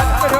干啥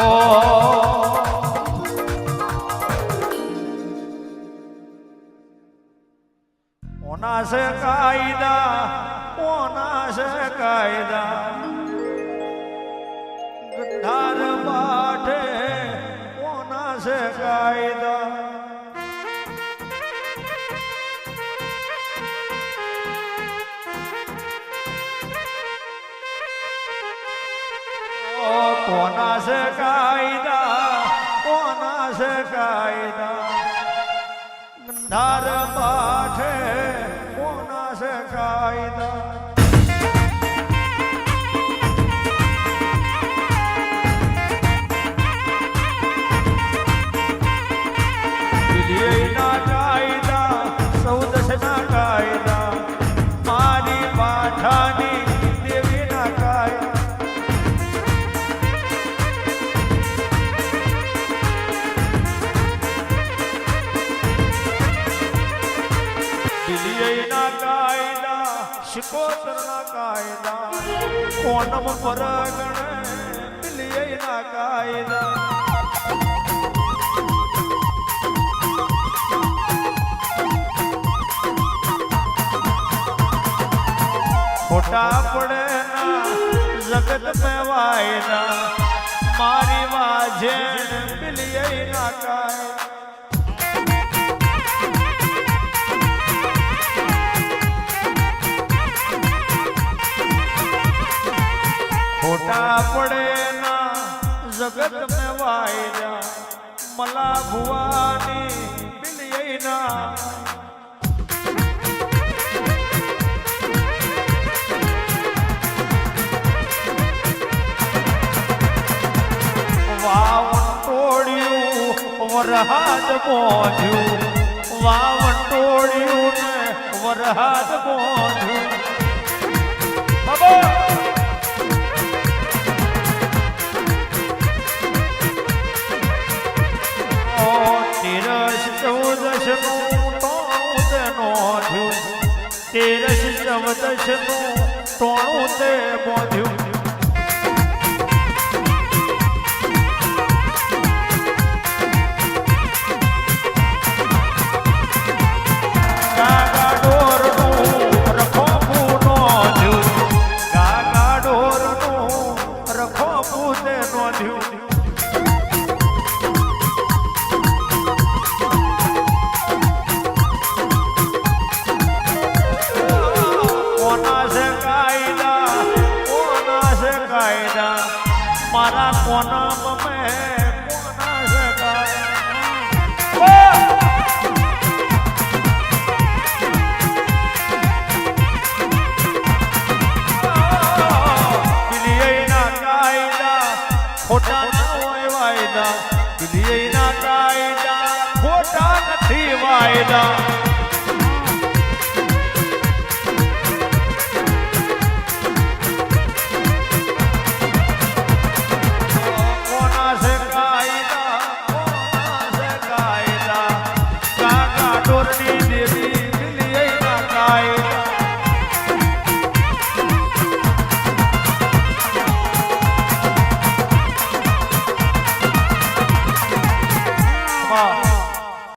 હો ઓના છે કાયદા ઓના છે કાયદા. ગંધાર પાઠે ઓના છે કાયદા. કોના છે કાયદા કોના છે કાયદા? ધાર પાઠે કોના છે કાયદા? શિકોતરના કાયદા કોનમ પરગણે મિલિયના કાયદા. ખોટા પડે ના, જગત મેં વાયના મારી વાજે મિલિયના કાયદા. ખોટા પડે ના જગત મે વાયરા મલા ભુવાની બિલિયે ના વાવણ તોડ્યું, વરહાદ પહોંચ્યું વાવણ તોડ્યું ને વરહાદ બોધ્યું તેરસ ચૌદશનું ટોણું તે બોધ્યું 감사합니다.